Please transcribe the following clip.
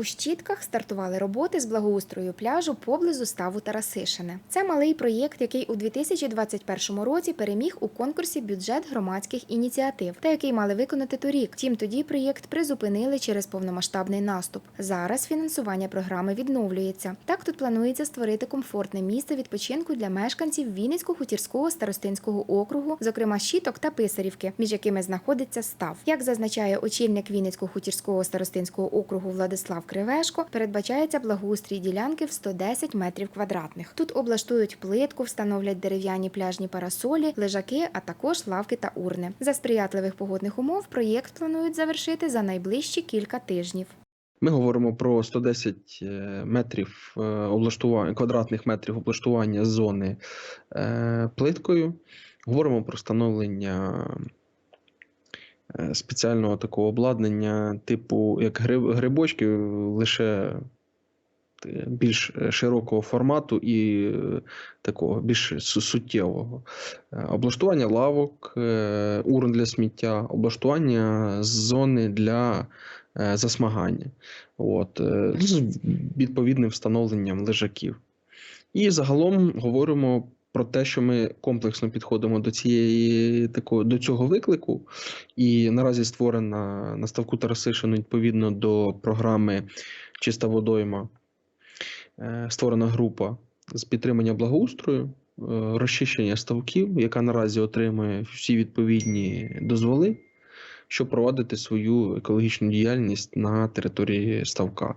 У Щітках стартували роботи з благоустрою пляжу поблизу ставу Тарасишине. Це малий проєкт, який у 2021 році переміг у конкурсі бюджет громадських ініціатив, та який мали виконати торік. Втім, тоді проєкт призупинили через повномасштабний наступ. Зараз фінансування програми відновлюється. Так тут планується створити комфортне місце відпочинку для мешканців Вінницько-Хутірського старостинського округу, зокрема щіток та писарівки, між якими знаходиться став. Як зазначає очільник Вінницько-Хутірського старостинського округу Владислав Кривешко, передбачається благоустрій ділянки в 110 метрів квадратних. Тут облаштують плитку, встановлять дерев'яні пляжні парасолі, лежаки, а також лавки та урни. За сприятливих погодних умов проєкт планують завершити за найближчі кілька тижнів. Ми говоримо про 110 е, метрів е, облаштування, квадратних метрів облаштування зони е, плиткою. Говоримо про встановлення спеціального такого обладнання, типу як гриб, грибочки, лише е, більш широкого формату і е, такого більш суттєвого. Е, Облаштування лавок, е, урн для сміття, облаштування зони для е, засмагання. От, е, з відповідним встановленням лежаків. І загалом говоримо про те, що ми комплексно підходимо до цієї такого до цього виклику. І наразі створена на ставку Тарасишину відповідно до програми Чиста водойма. е, Створена група з підтримання благоустрою, е, розчищення ставків, яка наразі отримує всі відповідні дозволи, щоб проводити свою екологічну діяльність на території ставка.